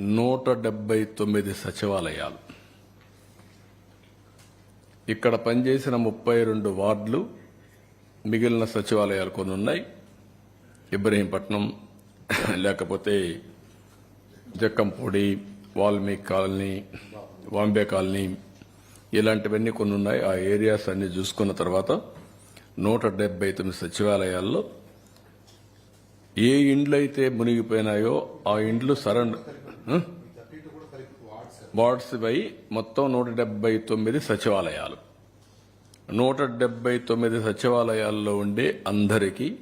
నూట డెబ్బై తొమ్మిది సచివాలయాలు. ఇక్కడ పనిచేసిన ముప్పై రెండు వార్డులు మిగిలిన సచివాలయాలు కొన్ని ఉన్నాయి. ఇబ్రహీంపట్నం లేకపోతే జక్కంపూడి వాల్మీకి కాలనీ వాంబే కాలనీ ఇలాంటివన్నీ కొన్ని ఉన్నాయి. ఆ ఏరియాస్ అన్ని చూసుకున్న తర్వాత నూట డెబ్బై తొమ్మిది సచివాలయాల్లో ఏ ఇండ్లు అయితే మునిగిపోయినాయో ఆ ఇండ్లు సరెండర్ వార్డ్స్ పై మొత్తం నూట డెబ్బై తొమ్మిది సచివాలయాలు. నూట డెబ్బై తొమ్మిది సచివాలయాల్లో ఉండే అందరికీ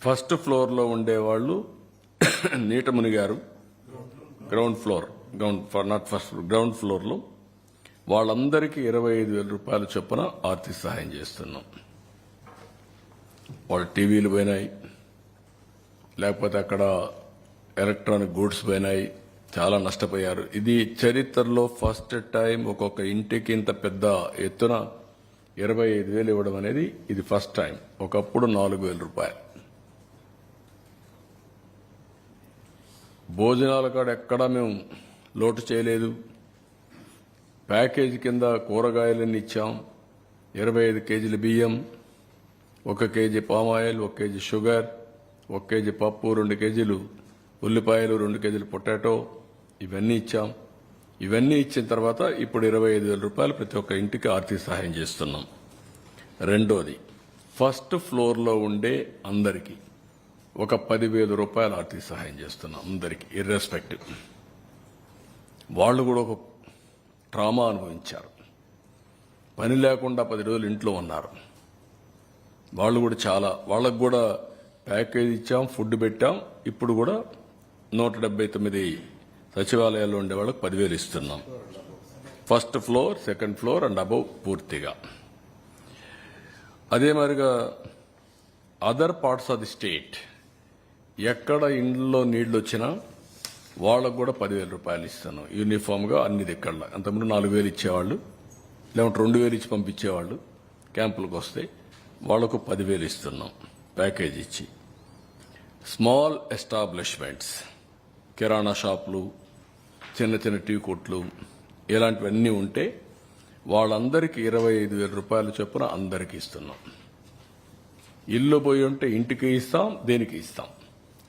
ఫస్ట్ ఫ్లోర్లో ఉండేవాళ్ళు నీట మునిగారు. Ground floor ground for not first ground ఫ్లోర్లో. వాళ్ళందరికీ ఇరవై ఐదు వేల రూపాయల చొప్పున ఆర్థిక సహాయం చేస్తున్నాం. వాళ్ళ టీవీలు పోయినాయి. లేకపోతే అక్కడ ఎలక్ట్రానిక్ గూడ్స్ పోయినాయి చాలా నష్టపోయారు. ఇది చరిత్రలో ఫస్ట్ టైం ఒక్కొక్క ఇంటికి ఇంత పెద్ద ఎత్తున ఇరవై ఐదు వేలు ఇవ్వడం అనేది ఇది ఫస్ట్ టైం. ఒకప్పుడు నాలుగు వేల రూపాయలు. భోజనాల కాడ ఎక్కడా మేము లోటు చేయలేదు. ప్యాకేజీ కింద కూరగాయలన్నీ ఇచ్చాం. ఇరవై ఐదు కేజీల బియ్యం ఒక కేజీ పామాయిల్ ఒక కేజీ షుగర్ ఒక కేజీ పప్పు రెండు కేజీలు ఉల్లిపాయలు రెండు కేజీలు పొటాటో ఇవన్నీ ఇచ్చాం. ఇవన్నీ ఇచ్చిన తర్వాత ఇప్పుడు ఇరవై ఐదు వేల రూపాయలు ప్రతి ఒక్క ఇంటికి ఆర్థిక సహాయం చేస్తున్నాం. రెండోది ఫస్ట్ ఫ్లోర్లో ఉండే అందరికీ ఒక పదివేల రూపాయలు ఆర్థిక సహాయం చేస్తున్నాం అందరికీ ఇర్రెస్పెక్టివ్ వాళ్ళు కూడా ఒక ట్రామా అనుభవించారు. పని లేకుండా పది రోజులు ఇంట్లో ఉన్నారు. వాళ్ళు కూడా చాలా వాళ్ళకు కూడా ప్యాకేజ్ ఇచ్చాం ఫుడ్ పెట్టాం. ఇప్పుడు కూడా నూట డెబ్బై తొమ్మిది సచివాలయాల్లో ఉండే వాళ్ళకి పదివేలు ఇస్తున్నాం. First floor second floor and above పూర్తిగా. అదే మాదిరిగా other parts of the state ఎక్కడ ఇండ్లలో నీళ్ళు వచ్చినా వాళ్ళకు కూడా పదివేల రూపాయలు ఇస్తాను యూనిఫామ్గా అన్ని దిక్కల్లో అంతకుముందు నాలుగు వేలు ఇచ్చేవాళ్ళు లేకుంటే రెండు వేలు ఇచ్చి పంపించేవాళ్ళు క్యాంపులకు వస్తే వాళ్ళకు పదివేలు ఇస్తున్నాం ప్యాకేజ్ ఇచ్చి. స్మాల్ ఎస్టాబ్లిష్మెంట్స్ కిరాణా షాపులు చిన్న చిన్న టీ కొట్లు ఇలాంటివన్నీ ఉంటే వాళ్ళందరికీ ఇరవై ఐదు వేల రూపాయల చొప్పున అందరికీ ఇస్తున్నాం. ఇల్లు పోయి ఉంటే ఇంటికి ఇస్తాం దేనికి ఇస్తాం?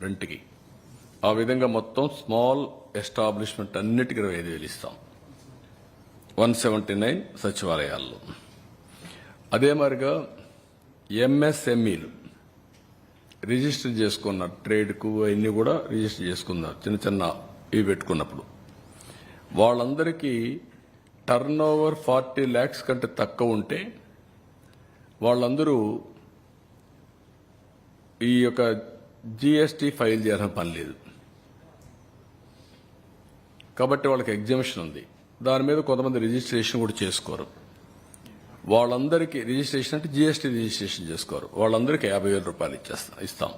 రెంట్కి. ఆ విధంగా మొత్తం స్మాల్ ఎస్టాబ్లిష్మెంట్ అన్నిటికీ ఇరవై ఐదు వేలు ఇస్తాం. వన్ సెవెంటీ నైన్ సచివాలయాల్లో. అదే మరిగా ఎంఎస్ఎంఈలు. రిజిస్టర్ చేసుకున్నారు ట్రేడ్కు అవన్నీ కూడా రిజిస్టర్ చేసుకున్నారు చిన్న చిన్న ఇవి పెట్టుకున్నప్పుడు. వాళ్ళందరికీ టర్న్ ఓవర్ ఫార్టీ ల్యాక్స్ కంటే తక్కువ ఉంటే వాళ్ళందరూ ఈ యొక్క జీఎస్టీ ఫైల్ చేయడం పని లేదు. కాబట్టి వాళ్ళకి ఎగ్జిబిషన్ ఉంది. దాని మీద కొంతమంది రిజిస్ట్రేషన్ కూడా చేసుకోరు. వాళ్ళందరికీ రిజిస్ట్రేషన్ అంటే జిఎస్టీ రిజిస్ట్రేషన్ చేసుకోరు. వాళ్ళందరికీ యాభై వేల రూపాయలు ఇచ్చేస్తాం ఇస్తాం.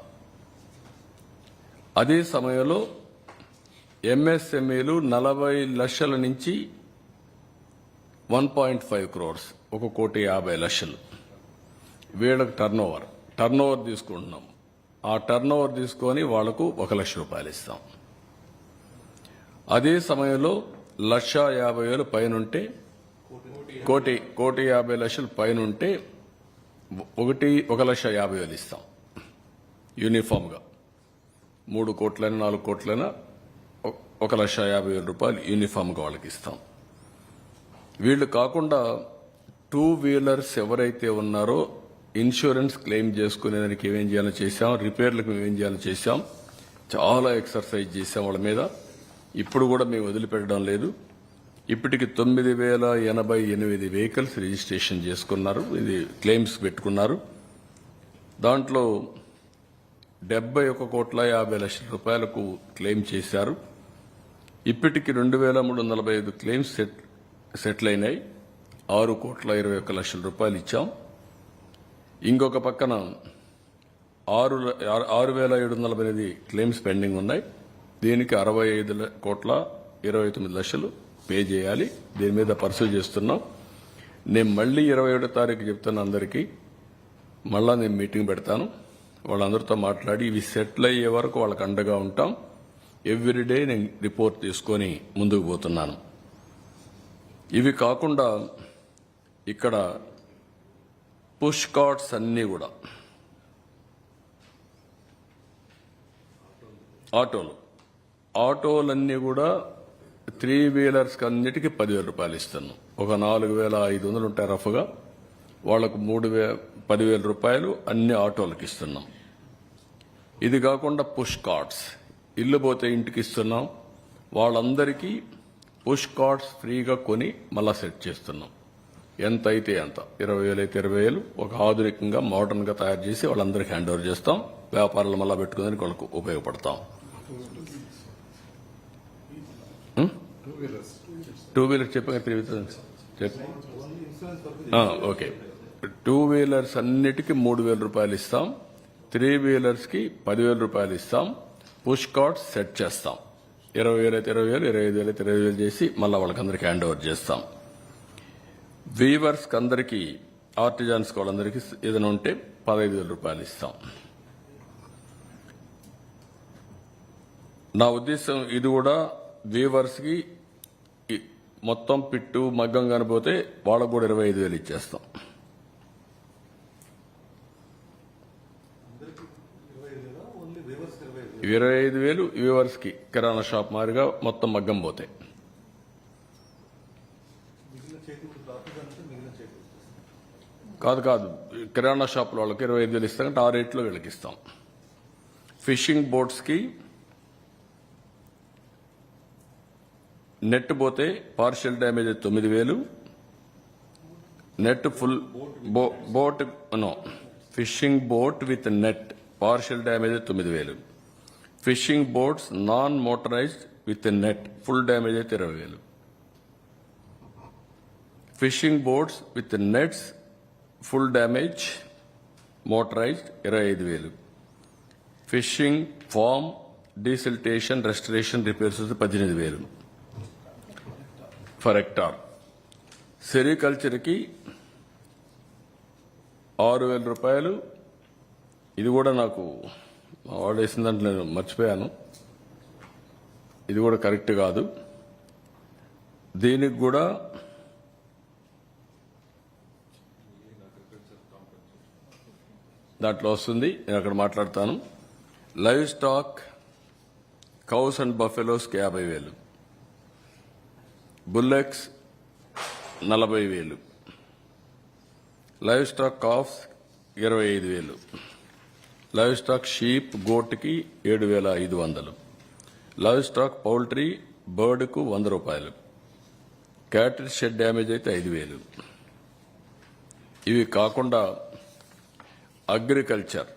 అదే సమయంలో ఎంఎస్ఎంఈలు నలభై లక్షల నుంచి వన్ పాయింట్ ఫైవ్ క్రోర్స్ ఒక కోటి యాభై లక్షలు. వీళ్ళకి టర్న్ ఓవర్ టర్న్ ఓవర్ తీసుకుంటున్నాం. ఆ టర్న్ ఓవర్ తీసుకొని వాళ్ళకు ఒక లక్ష రూపాయలు ఇస్తాం. అదే సమయంలో లక్ష యాభై వేలు పైనుంటే కోటి కోటి యాభై లక్షలు పైన ఉంటే ఒకటి ఒక లక్ష యాభై వేలు ఇస్తాం. యూనిఫామ్గా. మూడు కోట్లైనా నాలుగు కోట్లైనా ఒక లక్ష యాభై వేల రూపాయలు యూనిఫామ్గా వాళ్ళకి ఇస్తాం. వీళ్ళు కాకుండా టూ వీలర్స్ ఎవరైతే ఉన్నారో ఇన్సూరెన్స్ క్లెయిమ్ చేసుకునే దానికి ఏమేం చేయాలో చేశాం రిపేర్లకు ఏం చేయాలో చేశాం చాలా ఎక్సర్సైజ్ చేసాం వాళ్ళ మీద. ఇప్పుడు కూడా మేము వదిలిపెట్టడం లేదు. ఇప్పటికి తొమ్మిది వేల ఎనభై ఎనిమిది వెహికల్స్ రిజిస్ట్రేషన్ చేసుకున్నారు. ఇది క్లెయిమ్స్ పెట్టుకున్నారు. దాంట్లో డెబ్బై ఒక కోట్ల యాభై లక్షల రూపాయలకు క్లెయిమ్ చేశారు. ఇప్పటికి రెండు వేల మూడు వందల నలభై ఐదు క్లెయిమ్స్ సెట్ సెటిల్ అయినాయి. ఆరు కోట్ల ఇరవై ఒక లక్షల రూపాయలు ఇచ్చాం. ఇంకొక పక్కన ఆరు ల- ఆరు- వేల ఏడు వందల నలభై ఎనిమిది క్లెయిమ్స్ పెండింగ్ ఉన్నాయి. దీనికి అరవై ఐదు కోట్ల ఇరవై తొమ్మిది లక్షలు పే చేయాలి. దీని మీద పర్సూ చేస్తున్నాం. నేను మళ్ళీ ఇరవై ఏడో తారీఖు చెప్తాను అందరికీ మళ్ళా నేను మీటింగ్ పెడతాను. వాళ్ళందరితో మాట్లాడి ఇవి సెటిల్ అయ్యే వరకు వాళ్ళకి అండగా ఉంటాం. ఎవ్రీడే నేను రిపోర్ట్ తీసుకొని ముందుకు పోతున్నాను. ఇవి కాకుండా ఇక్కడ పుష్ కార్డ్స్ అన్నీ కూడా. ఆటోలు. ఆటోలన్నీ కూడా త్రీ వీలర్స్కి అన్నిటికీ పదివేల రూపాయలు ఇస్తున్నాం ఒక నాలుగు వేల ఐదు వందలు ఉంటాయి రఫ్గా వాళ్ళకు మూడు వే పదివేల రూపాయలు అన్ని ఆటోలకు ఇస్తున్నాం. ఇది కాకుండా పుష్ కార్డ్స్. ఇల్లు పోతే ఇంటికి ఇస్తున్నాం. వాళ్ళందరికీ పుష్ కార్డ్స్ ఫ్రీగా కొని మళ్ళా సెట్ చేస్తున్నాం. ఎంత అయితే ఎంత ఇరవై వేలు అయితే ఇరవై వేలు. ఒక ఆధునికంగా మోడర్న్గా తయారు చేసి వాళ్ళందరికీ హ్యాండ్ ఓవర్ చేస్తాం. వ్యాపారాలు మళ్ళా పెట్టుకునేందుకు వాళ్ళకు ఉపయోగపడతాం. టూ వీలర్స్ చెప్పగా తిరుగుతుంది ఓకే టూ వీలర్స్ అన్నిటికీ మూడు వేల రూపాయలు ఇస్తాం. త్రీ వీలర్స్కి పదివేల రూపాయలు ఇస్తాం. పుష్ కార్డ్స్ సెట్ చేస్తాం. ఇరవై వేలు అయితే ఇరవై వేలు ఇరవై ఐదు వేలు అయితే ఇరవై వేలు చేసి మళ్ళీ వాళ్ళకందరికీ హ్యాండ్ ఓవర్ చేస్తాం వీవర్స్కి అందరికీ ఆర్టిజాన్స్ వాళ్ళందరికీ ఏదైనా ఉంటే పదహైదు వేల రూపాయలు ఇస్తాం. నా ఉద్దేశం ఇది కూడా వీవర్స్కి మొత్తం పిట్టు మగ్గం కనిపోతే వాళ్ళకు కూడా ఇరవై ఐదు వేలు ఇచ్చేస్తాం. ఇరవై ఐదు వేలు వీవర్స్కి కిరాణా షాప్ మారిగా మొత్తం మగ్గం పోతాయి కాదు కాదు. కిరాణా షాపుల వాళ్ళకి ఇరవై ఐదు వేలు ఇస్తాం అంటే ఆ రేట్లో వీళ్ళకి ఇస్తాం. ఫిషింగ్ బోట్స్కి నెట్ పోతే పార్షియల్ డ్యామేజ్ తొమ్మిది వేలు. Net full boat no fishing boat with net partial damage తొమ్మిది వేలు. Fishing boats non motorized with net full damage అయితే ఇరవై వేలు. Fishing boats with nets full damage motorized ఇరవై ఐదు వేలు. Fishing farm desiltation restoration repairs పద్దెనిమిది వేలు. ఫర్ హెక్టార్ సెరికల్చర్కి ఆరు వేల రూపాయలు. ఇది కూడా నాకు ఆర్డర్ వేసిన దాంట్లో నేను మర్చిపోయాను. ఇది కూడా కరెక్ట్ కాదు. దీనికి కూడా దాంట్లో వస్తుంది. నేను అక్కడ మాట్లాడతాను. లైవ్ స్టాక్ కౌస్ అండ్ బఫెలోస్కి యాభై వేలు. బుల్లెక్స్ నలభై వేలు. లైవ్ స్టాక్ కాఫ్స్ ఇరవై ఐదు వేలు. లైవ్ స్టాక్ షీప్ గోట్కి ఏడు వేల ఐదు వందలు. లైవ్ స్టాక్ పౌల్ట్రీ బర్డ్కు వంద రూపాయలు. క్యాటరీ షెడ్ డ్యామేజ్ అయితే ఐదు వేలు. ఇవి కాకుండా అగ్రికల్చర్.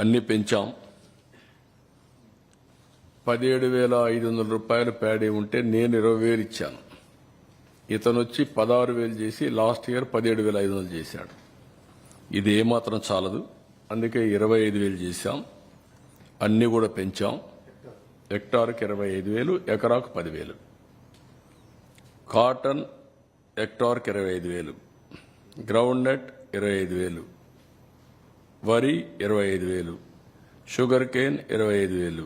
అన్ని పెంచాం. పదిహేడు వేల ఐదు వందల రూపాయలు ప్యాడీ ఉంటే నేను ఇరవై వేలు ఇచ్చాను. ఇతను వచ్చి పదహారు వేలు చేసి లాస్ట్ ఇయర్ పదిహేడు వేల ఐదు వందలు చేశాడు. ఇది ఏమాత్రం చాలదు. అందుకే ఇరవై ఐదు వేలు చేశాం. అన్నీ కూడా పెంచాం. హెక్టార్కి ఇరవై ఐదు వేలు ఎకరాకు పదివేలు. కాటన్ హెక్టార్కి ఇరవై ఐదు వేలు. గ్రౌండ్ నట్ ఇరవై ఐదు వేలు. వరి ఇరవై ఐదు వేలు షుగర్ కేన్ ఇరవై ఐదు వేలు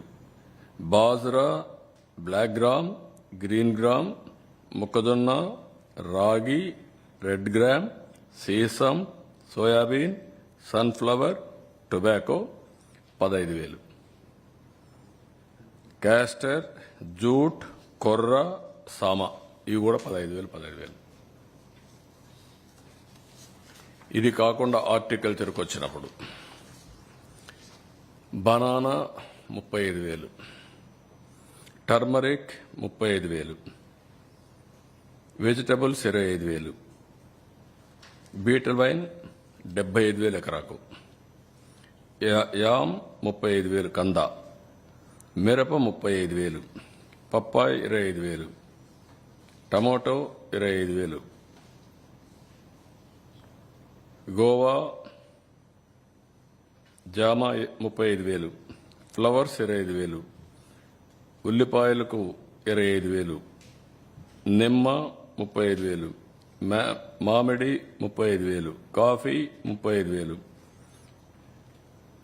bajra black gram green gram మొక్కజొన్న రాగి రెడ్ గ్రామ్ సీసం సోయాబీన్ సన్ఫ్లవర్ టొబాకో పదహైదు వేలు. క్యాస్టర్ జూట్ కొర్ర సామా ఇవి కూడా పదహైదు వేలు పదహైదు వేలు. ఇది కాకుండా హార్టికల్చర్కి వచ్చినప్పుడు. బనానా ముప్పై ఐదు వేలు. టర్మరిక్ ముప్పై ఐదు వేలు. వెజిటబుల్స్ ఇరవై ఐదు వేలు. బీటల్ వైన్ డెబ్బై ఐదు వేలు ఎకరాకు. యామ్ ముప్పై ఐదు వేలు కంద. మిరప ముప్పై ఐదు వేలు. పప్పాయి ఇరవై ఐదు వేలు. టమాటో ఇరవై ఐదు వేలు. గోవా జామ ముప్పై ఐదు వేలు ఫ్లవర్స్ ఇరవై ఐదు వేలు ఉల్లిపాయలకు ఇరవై ఐదు వేలు నిమ్మ ముప్పై ఐదు వేలు మామిడి ముప్పై ఐదు వేలు కాఫీ ముప్పై ఐదు వేలు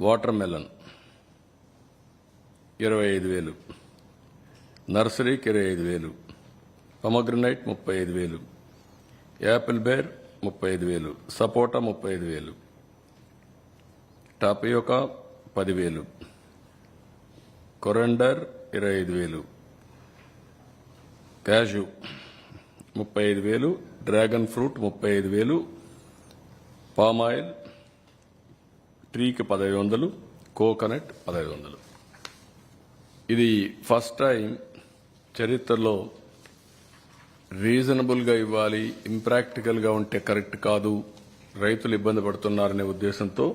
వాటర్ మెలన్ ఇరవై ఐదు వేలు నర్సరీకి ఇరవై ఐదు వేలు పొమగ్రనైట్ ముప్పై ఐదు వేలు యాపిల్ బేర్ ముప్పై ఐదు వేలు. సపోటా ముప్పై ఐదు వేలు. టాపియోకా పదివేలు. కొరండర్ ఇరవై ఐదు వేలు. క్యాషు ముప్పై ఐదు వేలు. డ్రాగన్ ఫ్రూట్ ముప్పై ఐదు వేలు. పామ్ ఆయిల్ ట్రీకి పదహైదు వందలు. కోకోనట్ పదహైదు వందలు. ఇది ఫస్ట్ టైం చరిత్రలో రీజనబుల్గా ఇవ్వాలి ఇంప్రాక్టికల్గా ఉంటే కరెక్ట్ కాదు రైతులు ఇబ్బంది పడుతున్నారనే ఉద్దేశంతో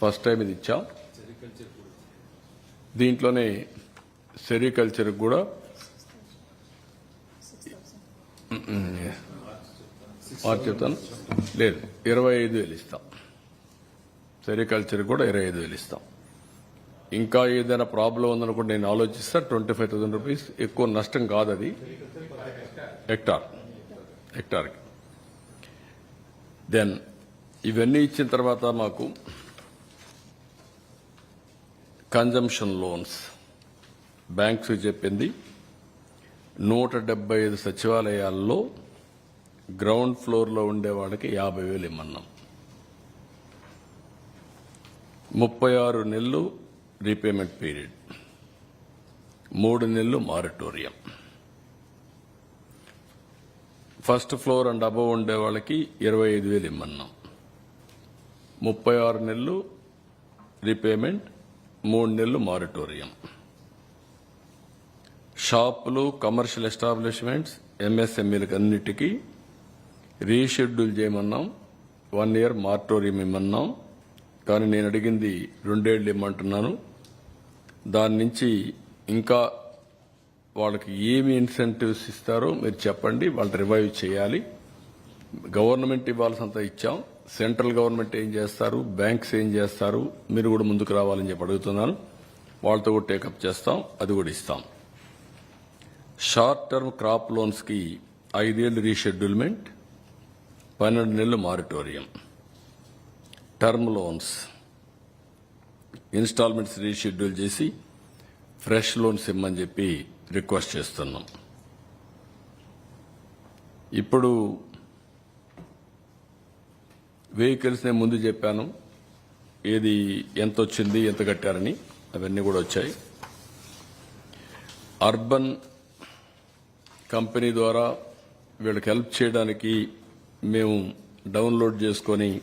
ఫస్ట్ టైం ఇది ఇచ్చాం. దీంట్లోనే సెరికల్చర్ కూడా మార్చి చెప్తాను లేదు ఇరవై ఐదు వేలు ఇస్తాం. సెరికల్చర్ కూడా ఇరవై ఐదు వేలు ఇస్తాం. ఇంకా ఏదైనా ప్రాబ్లం ఉందనుకుంటే నేను ఆలోచిస్తా. ట్వంటీ ఫైవ్ థౌసండ్ రూపీస్ ఎక్కువ నష్టం కాదు అది. హెక్టార్. హెక్టార్కి. దెన్ ఇవన్నీ ఇచ్చిన తర్వాత మాకు కన్జంప్షన్ లోన్స్ బ్యాంక్స్ చెప్పింది నూట డెబ్బై ఐదు సచివాలయాల్లో గ్రౌండ్ ఫ్లోర్లో ఉండేవాడికి యాభై వేలు ఇమ్మన్నాం. ముప్పై ఆరు నెలలు రీపేమెంట్ పీరియడ్ మూడు నెలలు moratorium first floor and above ఉండే వాళ్ళకి ఇరవై ఐదు వేలు ఇమ్మన్నాం. ముప్పై ఆరు నెలలు రీపేమెంట్ మూడు నెలలు మారిటోరియం షాపులు కమర్షియల్ ఎస్టాబ్లిష్మెంట్స్ ఎంఎస్ఎంఈలకు అన్నిటికీ రీషెడ్యూల్ చేయమన్నాం. వన్ ఇయర్ మారటోరియం ఇమ్మన్నాం. కానీ నేను అడిగింది రెండేళ్ళు ఇమ్మంటున్నాను. దాని నుంచి ఇంకా వాళ్ళకి ఏమి ఇన్సెంటివ్స్ ఇస్తారో మీరు చెప్పండి వాళ్ళు రివైవ్ చేయాలి. గవర్నమెంట్ ఇవ్వాల్సినంత ఇచ్చాం. సెంట్రల్ గవర్నమెంట్ ఏం చేస్తారు? బ్యాంక్స్ ఏం చేస్తారు? మీరు కూడా ముందుకు రావాలని చెప్పి అడుగుతున్నాను. వాళ్ళతో కూడా టేకప్ చేస్తాం అది కూడా ఇస్తాం. షార్ట్ టర్మ్ క్రాప్ లోన్స్కి ఐదేళ్ళు రీషెడ్యూల్మెంట్ పన్నెండు నెలలు moratorium term loans installments reschedule చేసి ఫ్రెష్ లోన్స్ ఇమ్మని చెప్పి రిక్వెస్ట్ చేస్తున్నాం. ఇప్పుడు వెహికల్స్ నేను ముందు చెప్పాను. ఏది ఎంత వచ్చింది ఎంత కట్టారని అవన్నీ కూడా వచ్చాయి. అర్బన్ కంపెనీ ద్వారా వీళ్ళకి హెల్ప్ చేయడానికి మేము డౌన్లోడ్ చేసుకొని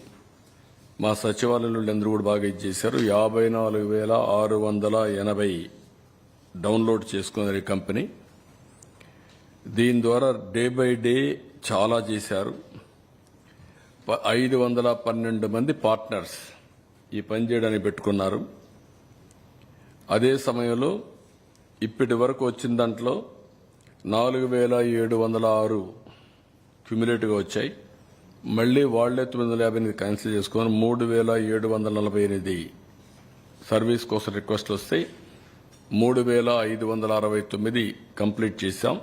మా సచివాలయంలో అందరూ కూడా బాగా ఇచ్చేశారు యాభై నాలుగు వేల ఆరు వందల ఎనభై డౌన్లోడ్ చేసుకున్నారు కంపెనీ. దీని ద్వారా డే బై డే చాలా చేశారు. ప- ఐదు వందల పన్నెండు మంది పార్ట్నర్స్ ఈ పని చేయడానికి పెట్టుకున్నారు. అదే సమయంలో ఇప్పటి వరకు వచ్చిన దాంట్లో నాలుగు వేల ఏడు వందల ఆరు క్యుములేటివ్గా వచ్చాయి. మళ్ళీ వాళ్ళే తొమ్మిది వందల యాభై ఎనిమిది క్యాన్సిల్ చేసుకొని మూడు వేల ఏడు వందల నలభై ఎనిమిది సర్వీస్ కోసం రిక్వెస్ట్ వస్తాయి మూడు వేల ఐదు వందల అరవై తొమ్మిది కంప్లీట్ చేశాం.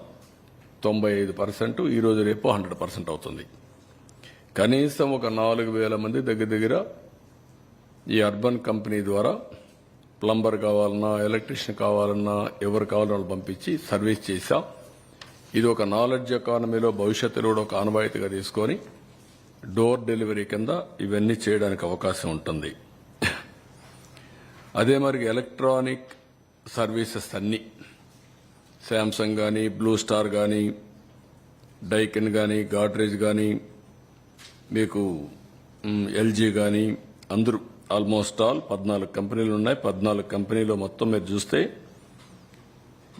తొంభై ఐదు పర్సెంట్ ఈరోజు రేపు హండ్రెడ్ పర్సెంట్ అవుతుంది. కనీసం ఒక నాలుగు వేల మంది దగ్గర దగ్గర ఈ అర్బన్ కంపెనీ ద్వారా ప్లంబర్ కావాలన్నా ఎలక్ట్రీషియన్ కావాలన్నా ఎవరు కావాలన్నా వాళ్ళు పంపించి సర్వీస్ చేశాం. ఇది ఒక నాలెడ్జ్ ఎకానమీలో భవిష్యత్తులో కూడా ఒక ఆనవాయితీగా తీసుకొని డోర్ డెలివరీ కింద ఇవన్నీ చేయడానికి అవకాశం ఉంటుంది. అదే మరి ఎలక్ట్రానిక్ సర్వీసెస్ అన్నీ. శాంసంగ్ కానీ బ్లూ స్టార్ కానీ డైకిన్ కానీ గాడ్రేజ్ కానీ మీకు ఎల్జీ కానీ అందరూ ఆల్మోస్ట్ ఆల్ పద్నాలుగు కంపెనీలు ఉన్నాయి. పద్నాలుగు కంపెనీలో మొత్తం మీరు చూస్తే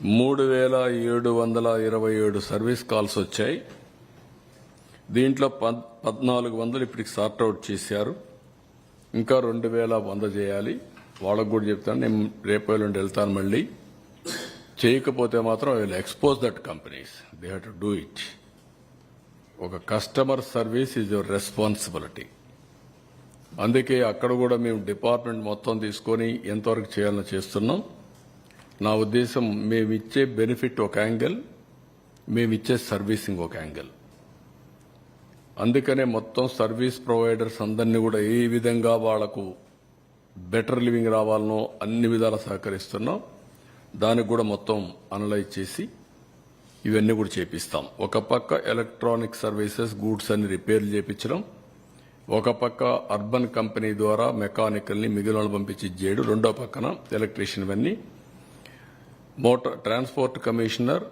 మూడు వేల ఏడు వందల ఇరవై ఏడు సర్వీస్ కాల్స్ వచ్చాయి. దీంట్లో పద్- పద్నాలుగు వందలు ఇప్పటికి సార్ట్ అవుట్ చేశారు. ఇంకా రెండు వేల వంద చేయాలి. వాళ్ళకు కూడా చెప్తాను నేను రేపు ఎల్లుండి వెళ్తాను మళ్ళీ. చేయకపోతే మాత్రం I will expose that companies. They have to do it. ఒక customer service is your responsibility. అందుకే అక్కడ కూడా మేము డిపార్ట్మెంట్ మొత్తం తీసుకొని ఎంతవరకు చేయాలని చేస్తున్నాం. నా ఉద్దేశం మేమిచ్చే బెనిఫిట్ ఒక యాంగిల్ మేమిచ్చే సర్వీసింగ్ ఒక యాంగిల్. అందుకనే మొత్తం సర్వీస్ ప్రొవైడర్స్ అందరినీ కూడా ఏ విధంగా వాళ్ళకు బెటర్ లివింగ్ రావాలనో అన్ని విధాల సహకరిస్తున్నాం దానికి కూడా మొత్తం అనలైజ్ చేసి ఇవన్నీ కూడా చేపిస్తాం. ఒక పక్క ఎలక్ట్రానిక్ సర్వీసెస్ గూడ్స్ అన్ని రిపేర్లు చేపించడం ఒక పక్క అర్బన్ కంపెనీ ద్వారా మెకానికల్ని మిగిలిన వాళ్ళు పంపించి చేయడం రెండో పక్కన ఎలక్ట్రీషియన్ ఇవన్నీ. Motor transport commissioner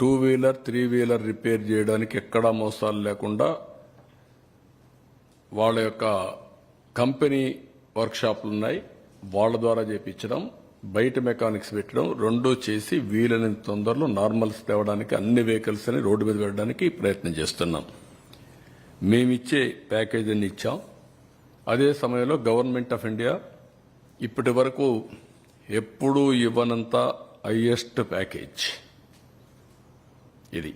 two wheeler three wheeler repair చేయడానికి ఎక్కడా మోసాలు లేకుండా వాళ్ళ యొక్క కంపెనీ వర్క్షాప్లు ఉన్నాయి. వాళ్ళ ద్వారా చేపించడం బయట మెకానిక్స్ పెట్టడం రెండు చేసి వీలైనంత తొందరలో నార్మల్స్ తేవడానికి అన్ని వెహికల్స్ అని రోడ్డు మీద పెట్టడానికి ప్రయత్నం చేస్తున్నాం. మేమిచ్చే ప్యాకేజ్ అన్ని ఇచ్చాం. అదే సమయంలో గవర్నమెంట్ ఆఫ్ ఇండియా ఇప్పటి వరకు ఎప్పుడూ ఇవ్వనంత హయ్యెస్ట్ ప్యాకేజ్. ఇది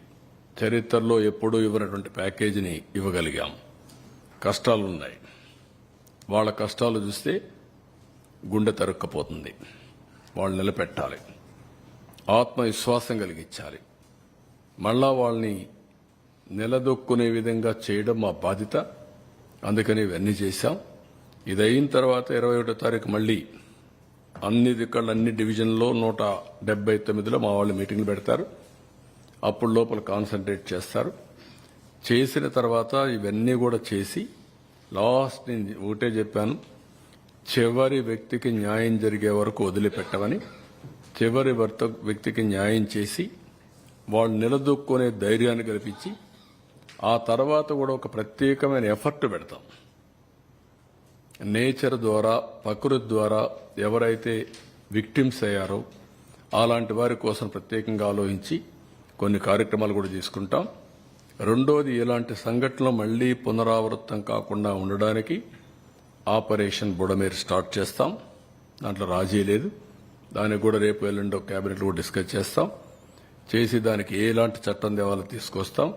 చరిత్రలో ఎప్పుడూ ఇవ్వనటువంటి ప్యాకేజీని ఇవ్వగలిగాం. కష్టాలు ఉన్నాయి వాళ్ళ కష్టాలు చూస్తే గుండె తరుక్కపోతుంది. వాళ్ళు నిలబెట్టాలి. ఆత్మవిశ్వాసం కలిగించాలి. మళ్ళా వాళ్ళని నిలదొక్కునే విధంగా చేయడం మా బాధ్యత. అందుకని ఇవన్నీ చేశాం. ఇది అయిన తర్వాత ఇరవై ఒకటో తారీఖు మళ్ళీ అన్ని దిక్కలు అన్ని డివిజన్లో నూట డెబ్బై తొమ్మిదిలో మా వాళ్ళు మీటింగ్లు పెడతారు. అప్పుడు లోపల కాన్సన్ట్రేట్ చేస్తారు. చేసిన తర్వాత ఇవన్నీ కూడా చేసి లాస్ట్ నేను ఒకటే చెప్పాను చివరి వ్యక్తికి న్యాయం జరిగే వరకు వదిలిపెట్టమని చివరి భర్త వ్యక్తికి న్యాయం చేసి వాళ్ళు నిలదొక్కునే ధైర్యాన్ని కల్పించి ఆ తర్వాత కూడా ఒక ప్రత్యేకమైన ఎఫర్ట్ పెడతాం. నేచర్ ద్వారా ప్రకృతి ద్వారా ఎవరైతే విక్టిమ్స్ అయ్యారో అలాంటి వారి కోసం ప్రత్యేకంగా ఆలోచించి కొన్ని కార్యక్రమాలు కూడా తీసుకుంటాం. రెండోది ఇలాంటి సంఘటనలు మళ్ళీ పునరావృతం కాకుండా ఉండడానికి ఆపరేషన్ బుడమేరు స్టార్ట్ చేస్తాం. దాంట్లో రాజీ లేదు. దానికి కూడా రేపు ఎల్లుండో క్యాబినెట్ కూడా డిస్కస్ చేస్తాం. చేసి దానికి ఎలాంటి చట్టం దేవాలో తీసుకొస్తాం.